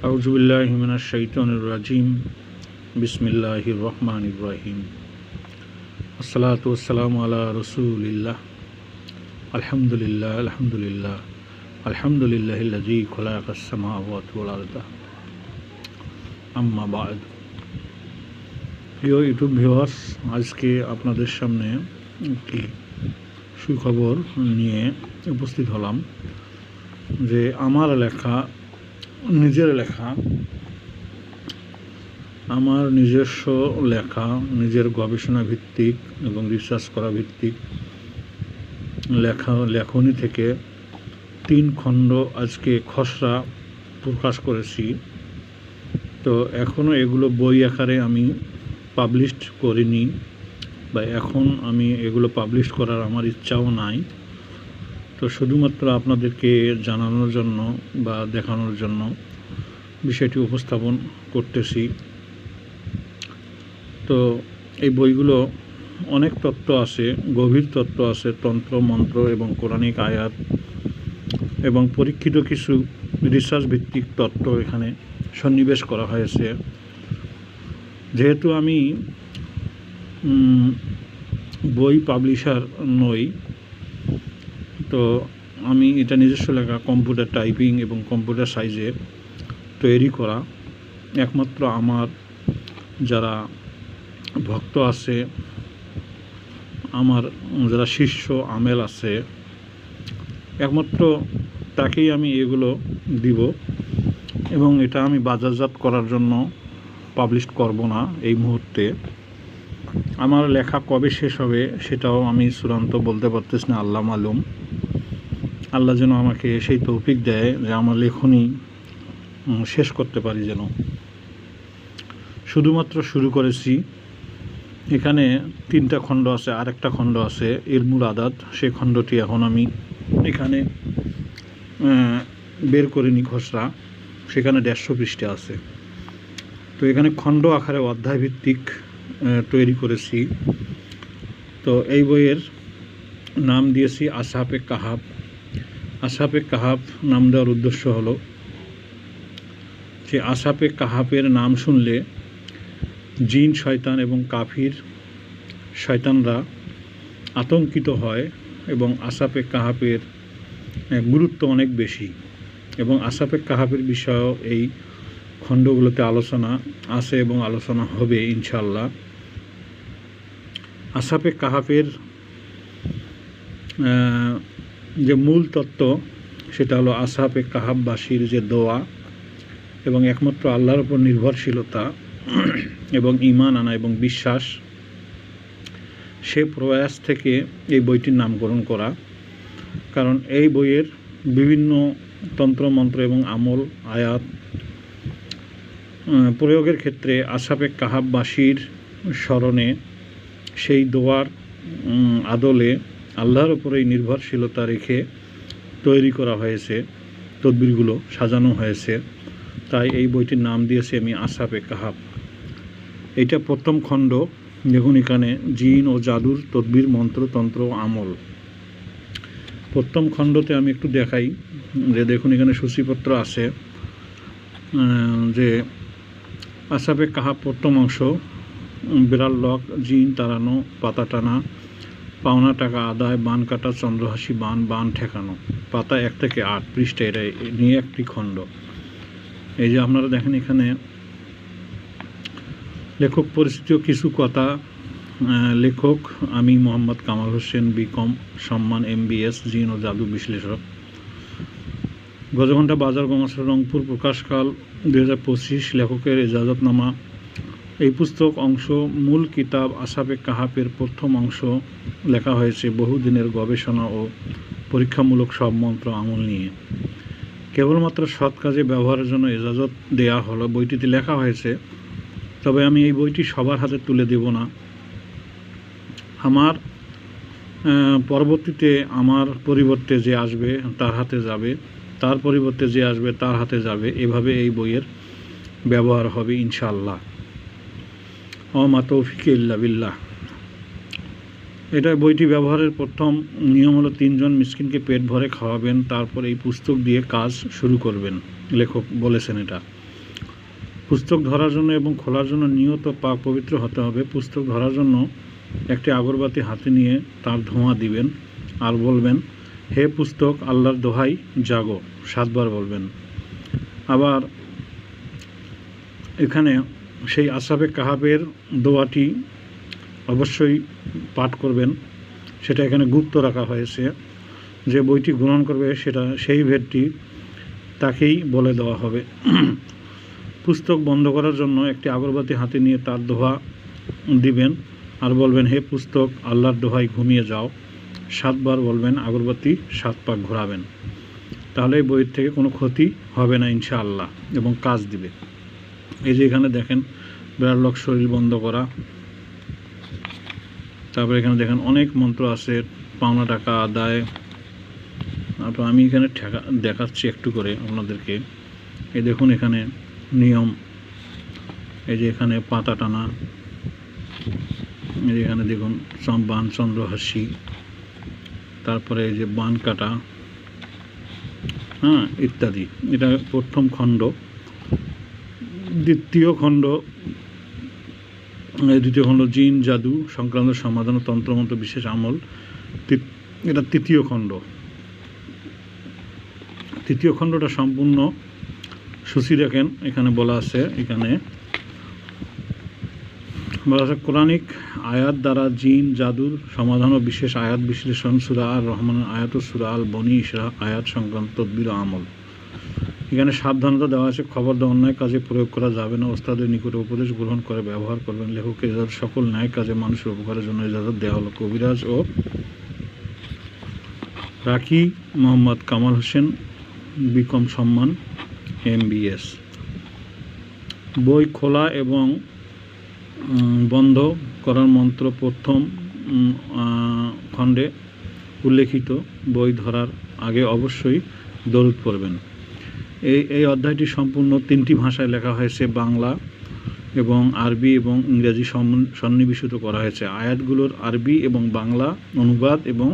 আউজুবিল্লাহ হিমিনার শৈতনুর রাজিম বিসমিল্লাহ রহমান ইব্রাহিম আসসালাত ওসালাম আলা রসুলিল্লাহ আলহামদুলিল্লাহ আলহামদুলিল্লাহ আলহামদুলিল্লাহ লাজি খোলা আসামা ওয়াতুল্লাহ আম্মা প্রিয় ইউটিউব ভিওয়ার্স আজকে আপনাদের সামনে একটি সুখবর নিয়ে উপস্থিত হলাম যে আমার লেখা নিজের লেখা, আমার নিজস্ব লেখা, নিজের গবেষণা ভিত্তিক এবং রিসার্চ করা ভিত্তিক লেখা, লেখনী থেকে তিন খণ্ড আজকে খসড়া প্রকাশ করেছি। তো এখনও এগুলো বই আকারে আমি পাবলিশড করিনি বা এখন আমি এগুলো পাবলিশ করার আমার ইচ্ছাও নাই। তো শুধুমাত্র আপনাদেরকে জানানোর জন্য বা দেখানোর জন্য বিষয়টি উপস্থাপন করতেছি। তো এই বইগুলো অনেক তত্ত্ব আছে, গভীর তত্ত্ব আছে, তন্ত্র, মন্ত্র এবং কোরআনিক আয়াত এবং পরীক্ষিত কিছু রিসার্চ ভিত্তিক তত্ত্ব এখানে সন্নিবেশ করা হয়েছে। যেহেতু আমি বই পাবলিশার নই তো আমি এটা নিজস্ব লেখা কম্পিউটার টাইপিং এবং কম্পিউটার সাইজে তৈরি করা। একমাত্র আমার যারা ভক্ত আছে, আমার যারা শিষ্য আমেল আছে, একমাত্র তাকেই আমি এগুলো দিব এবং এটা আমি বাজারজাত করার জন্য পাবলিশ করব না এই মুহূর্তে। আমার লেখা কবে শেষ হবে সেটাও আমি চূড়ান্ত বলতে পারতেছি না, আল্লাহ মালুম। আল্লাহ যেন আমাকে সেই তৌফিক দেয় যে আমার লেখনী শেষ করতে পারি যেন। শুধুমাত্র শুরু করেছি। এখানে তিনটা খণ্ড আছে, আরেকটা খণ্ড আছে ইলমুল আদাত সেই খণ্ডটি এখন আমি এখানে বের করিনি খসড়া সেখানে দেড়শো পৃষ্ঠে আছে। তো এখানে খণ্ড আকারে অধ্যায় ভিত্তিক তৈরি করেছি। তো এই বইয়ের নাম দিয়েছি আসাপে কাহাব। আসাপে কাহাব নাম দেওয়ার উদ্দেশ্য হলো যে আসাপে কাহাবের নাম শুনলে জিন শয়তান এবং কাফির শয়তানরা আতঙ্কিত হয় এবং আসাপে কাহাবের গুরুত্ব অনেক বেশি এবং আসাপে কাহাবের বিষয়েও এই খণ্ডগুলোতে আলোচনা আছে এবং আলোচনা হবে ইনশাল্লাহ আসাপে কাহাবের আহ, যে মূল তত্ত্ব সেটা হলো আসাপে কাহাববাসীর যে দোয়া এবং একমাত্র আল্লাহর উপর নির্ভরশীলতা এবং ইমান আনা এবং বিশ্বাস, সে প্রয়াস থেকে এই বইটির নামকরণ করা। কারণ এই বইয়ের বিভিন্ন তন্ত্রমন্ত্র এবং আমল, আয়াত প্রয়োগের ক্ষেত্রে আসাপে কাহাববাসীর স্মরণে সেই দোয়ার আদলে আল্লাহর উপরেই নির্ভরশীলতা রেখে তৈরি করা হয়েছে, তদবিরগুলো সাজানো হয়েছে। তাই এই বইটির নাম দিয়েছি আমি আসাপে কাহাব। এটা প্রথম খণ্ড। দেখুন এখানে জিন ও জাদুর তদবির, মন্ত্রতন্ত্র আমল। প্রথম খণ্ডতে আমি একটু দেখাই যে দেখুন এখানে সূচিপত্র আছে যে আসাপে কাহাব প্রথম অংশ, বিড়াল, লক, জিন তাড়ানো পাতা টানা পাওনা টাকা আদায়, বান কাটা, চন্দ্রহাসি বান বান ঠেকানো, পাতা এক থেকে আট, পৃষ্ঠা, এটা নিয়ে একটি খণ্ড। এই যে আপনারা দেখেন এখানে লেখক পরিচিত কিছু কথা লেখক আমি মোহাম্মদ কামাল হোসেন, বিকম, সম্মান, এমবিএস, জিন ও জাদু বিশ্লেষক। গজঘণ্টা বাজার গমাসা রংপুর প্রকাশকাল দু হাজার পঁচিশ, লেখকের এজাজতনামা। এই পুস্তক অংশ মূল কিতাব আসাবে কাহাপের প্রথম অংশ। লেখা হয়েছে বহুদিনের গবেষণা ও পরীক্ষামূলক সব মন্ত্র আমল নিয়ে। কেবলমাত্র সৎ কাজে ব্যবহারের জন্য এজাজত দেয়া হলো বইটিতে লেখা হয়েছে। তবে আমি এই বইটি সবার হাতে তুলে দেব না। আমার পরবর্তীতে আমার পরিবর্তে যে আসবে তার হাতে যাবে, তার পরিবর্তে যে আসবে তার হাতে যাবে। এভাবে এই বইয়ের ব্যবহার হবে ইনশাল্লাহ অমা ইল্লা বিল্লাহ। এটা বইটি ব্যবহারের প্রথম নিয়ম হলো তিনজন মিসকিনকে পেট ভরে খাওয়াবেন, তারপর এই পুস্তক দিয়ে কাজ শুরু করবেন, লেখক বলেছেন এটা। পুস্তক ধরার জন্য এবং খোলার জন্য নিয়ত পাক পবিত্র হতে হবে। পুস্তক ধরার জন্য একটি আগরবাতি হাতে নিয়ে তার ধোঁয়া দিবেন আর বলবেন, হে পুস্তক, আল্লাহর দোহাই, জাগো। সাতবার বলবেন। আবার এখানে সেই আসাবে কাহাবের দোয়াটি অবশ্যই পাঠ করবেন। সেটা এখানে গুপ্ত রাখা হয়েছে। যে বইটি গ্রহণ করবে সেটা সেই ভেদটি তাকেই বলে দেওয়া হবে। পুস্তক বন্ধ করার জন্য একটি আগরবাতি হাতে নিয়ে তার দোহা দিবেন আর বলবেন, হে পুস্তক, আল্লাহর দোহাই ঘুমিয়ে যাও। সাতবার বলবেন, আগরবাতি সাত পাক ঘোরাবেন। তাহলে বইয়ের থেকে কোনো ক্ষতি হবে না ইনশাআল্লাহ এবং কাজ দিবে। এই যে এখানে দেখেন বিরাট লোক শরীর বন্ধ করা। তারপরে এখানে দেখেন অনেক মন্ত্র আছে, পাওনা টাকা আদায়। তারপর আমি এখানে ঠেকা, দেখাচ্ছি একটু করে আপনাদেরকে। এই দেখুন এখানে নিয়ম। এই যে এখানে পাতা টানা। এই যে এখানে দেখুন বান চন্দ্রহাসি। তারপরে এই যে বান কাটা। হ্যাঁ ইত্যাদি। এটা প্রথম খণ্ড। দ্বিতীয় খণ্ড দ্বিতীয় খণ্ড, জিন, জাদু, সংক্রান্ত সমাধান ও তন্ত্রমন্ত্র বিশেষ আমল এটা তৃতীয় খণ্ড। তৃতীয় খণ্ডটা সম্পূর্ণ সূচি দেখেন, এখানে বলা আছে, এখানে বলা আছে, কোরআনিক আয়াত দ্বারা জিন জাদুর সমাধান ও বিশেষ আয়াত বিশ্লেষণ সুরা আর রহমানের আয়াত ও সুরা আল বনি ইসরা আয়াত সংক্রান্ত তদ্বির আমল। এখানে সাবধানতা দেওয়া আছে, খবর দেওয়া, অন্যায় কাজে প্রয়োগ করা যাবে না। ওস্তাদের নিকটে উপদেশ গ্রহণ করে, ব্যবহার করবেন। লেখকের ইজাজত সকল ন্যায় কাজে মানুষের উপকারের জন্য ইজাজত দেওয়া হলো। কবিরাজ ও রাকি মোহাম্মদ কামাল হোসেন, বিকম সম্মান এমবিএস বই খোলা এবং বন্ধ করার মন্ত্র প্রথম খণ্ডে উল্লেখিত। বই ধরার আগে অবশ্যই দরুদ পড়বেন। এই এই অধ্যায়টি সম্পূর্ণ তিনটি ভাষায় লেখা হয়েছে, বাংলা এবং আরবি এবং ইংরেজি সন্নিবেশিত করা হয়েছে। আয়াতগুলোর আরবি এবং বাংলা অনুবাদ এবং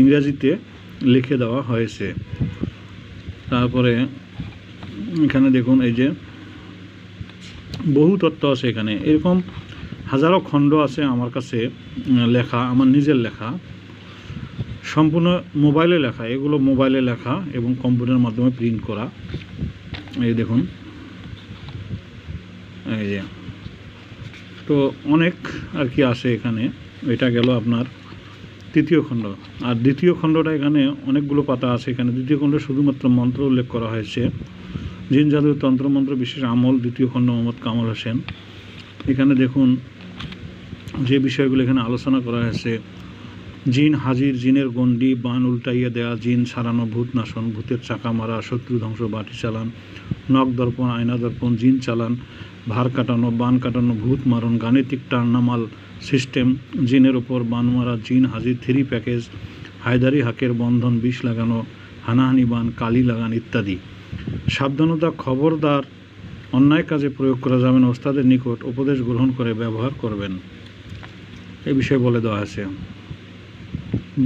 ইংরেজিতে লিখে দেওয়া হয়েছে। তারপরে এখানে দেখুন, এই যে বহু তত্ত্ব আছে এখানে। এরকম হাজারো খণ্ড আছে আমার কাছে লেখা, আমার নিজের লেখা। সম্পূর্ণ মোবাইলে লেখা, এগুলো মোবাইলে লেখা এবং কম্পিউটারের মাধ্যমে প্রিন্ট করা। এই দেখুন। এই যে। তো অনেক আর কি আছে এখানে। এটা গেল আপনার তৃতীয় খণ্ড। আর দ্বিতীয় খণ্ডটা এখানে অনেকগুলো পাতা আছে এখানে। দ্বিতীয় খণ্ড শুধুমাত্র মন্ত্র উল্লেখ করা হয়েছে। জিন জাদুর তন্ত্রমন্ত্র বিশেষ আমল, দ্বিতীয় খণ্ড মোহাম্মদ কামাল হোসেন। এখানে দেখুন যে বিষয়গুলো এখানে আলোচনা করা হয়েছে। জিন হাজির, জিনের গণ্ডি, বান উল্টাইয়া দেয়া, জিন সারানো, ভূত নাশন, ভূতের চাকা মারা, শত্রু ধ্বংস, বাটি চালান, নখ দর্পণ, আয়না দর্পণ, জিন চালান, ভার কাটানো, বান কাটানো, ভূত মারণ, গাণিতিক টার্নামাল সিস্টেম, জিনের ওপর বান মারা, জিন হাজির, থ্রি প্যাকেজ, হায়দারি হাকের বন্ধন, বিষ লাগানো, হানাহানি বান, কালি লাগান ইত্যাদি। সাবধানতা খবরদার অন্যায় কাজে প্রয়োগ করা যাবে না, ওস্তাদের নিকট উপদেশ গ্রহণ করে, ব্যবহার করবেন। এ বিষয়ে বলে দেওয়া আছে।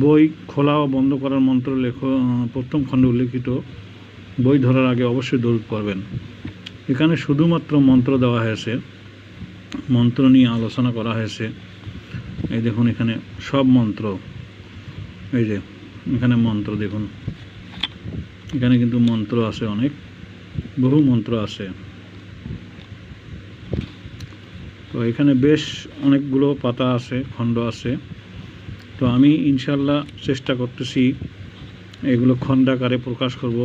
বই খোলা ও বন্ধ করার মন্ত্র লেখ প্রথম খণ্ডে উল্লেখিত। বই ধরার আগে অবশ্যই দৌড় পড়বেন। এখানে শুধুমাত্র মন্ত্র দেওয়া হয়েছে। মন্ত্র নিয়ে আলোচনা করা হয়েছে। এই দেখুন এখানে সব মন্ত্র। এই যে, এখানে মন্ত্র দেখুন। এখানে কিন্তু মন্ত্র আছে অনেক। বহু মন্ত্র আছে। তো এখানে বেশ অনেকগুলো পাতা আছে, খণ্ড আছে। তো আমি ইনশাল্লাহ চেষ্টা করতেছি এগুলো খণ্ডাকারে প্রকাশ করব।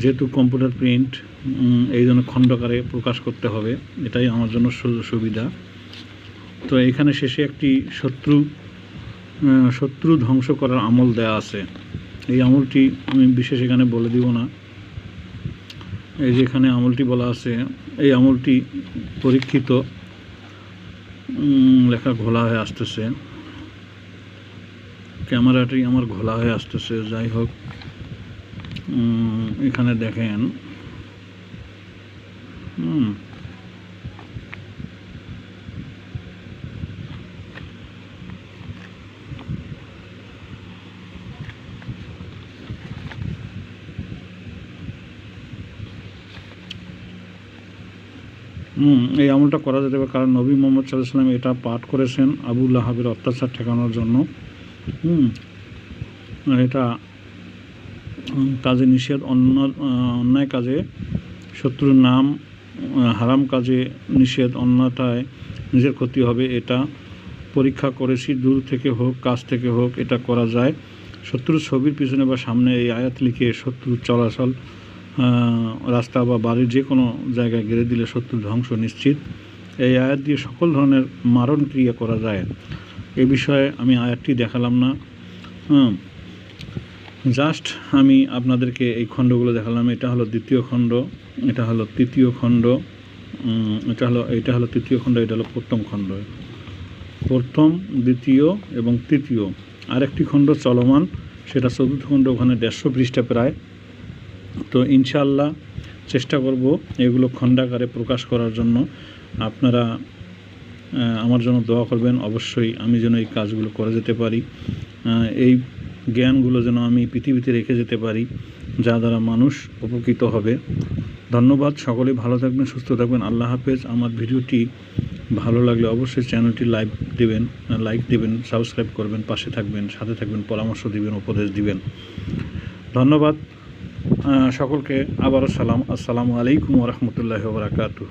যেহেতু কম্পিউটার প্রিন্ট এই জন্য খণ্ডাকারে প্রকাশ করতে হবে। এটাই আমার জন্য সুবিধা। তো এখানে শেষে একটি শত্রু শত্রু ধ্বংস করার আমল দেয়া আছে। এই আমলটি আমি বিশেষ এখানে বলে দিব না। এই যে এখানে আমলটি বলা আছে, এই আমলটি পরীক্ষিত লেখা ঘোলা হয়ে আসতেছে। ক্যামেরাটি আমার ঘোলা হয়ে আসতেছে, যাই হোক এখানে দেখেন, হুম এই আমলটা করা যেতে পারে। কারণ নবী মোহাম্মদ সাল্লাহ সাল্লাম এটা পাঠ করেছেন আবুল আহাবের অত্যাচার ঠেকানোর জন্য। হুম, এটা কাজে নিষেধ অন্য অন্যায় কাজে শত্রুর নাম হারাম কাজে নিষেধ অন্যটায় নিজের ক্ষতি হবে এটা পরীক্ষা করেছি দূর থেকে হোক কাছ থেকে হোক এটা করা যায়। শত্রুর ছবির পিছনে বা সামনে এই আয়াত লিখে শত্রুর চলাচল রাস্তা বা বাড়ির যে কোনো জায়গায় গেড়ে দিলে শত্রুর ধ্বংস নিশ্চিত। এই আয়াত দিয়ে সকল ধরনের মারণ ক্রিয়া করা যায়। এ বিষয়ে আমি আয়াতটি দেখালাম না। জাস্ট আমি আপনাদেরকে এই খণ্ডগুলো দেখালাম। এটা হলো দ্বিতীয় খণ্ড, এটা হলো তৃতীয় খণ্ড এটা হলো এটা হলো তৃতীয় খণ্ড, এটা হলো প্রথম খণ্ড। প্রথম, দ্বিতীয় এবং তৃতীয়। আরেকটি খণ্ড চলমান, সেটা চতুর্থ খণ্ড, ওখানে দেড়শো পৃষ্ঠা প্রায়। তো ইনশাআল্লাহ চেষ্টা করব এগুলো খণ্ডাকারে প্রকাশ করার জন্য। আপনারা আমার জন্য দোয়া করবেন। অবশ্যই আমি যেন এই কাজগুলো করে যেতে পারি। এই জ্ঞানগুলো যেন আমি পৃথিবীতে রেখে যেতে পারি, যা দ্বারা মানুষ উপকৃত হবে। ধন্যবাদ, সকলে ভালো থাকবেন, সুস্থ থাকবেন। আল্লাহ হাফেজ। আমার ভিডিওটি ভালো লাগলে অবশ্যই চ্যানেলটি লাইক দেবেন লাইক দেবেন, সাবস্ক্রাইব করবেন, পাশে থাকবেন, সাথে থাকবেন, পরামর্শ দিবেন, উপদেশ দিবেন। ধন্যবাদ। সকলকে আবারও সালাম। আসসালামু আলাইকুম রহমতুল্লাহ বারাকাতু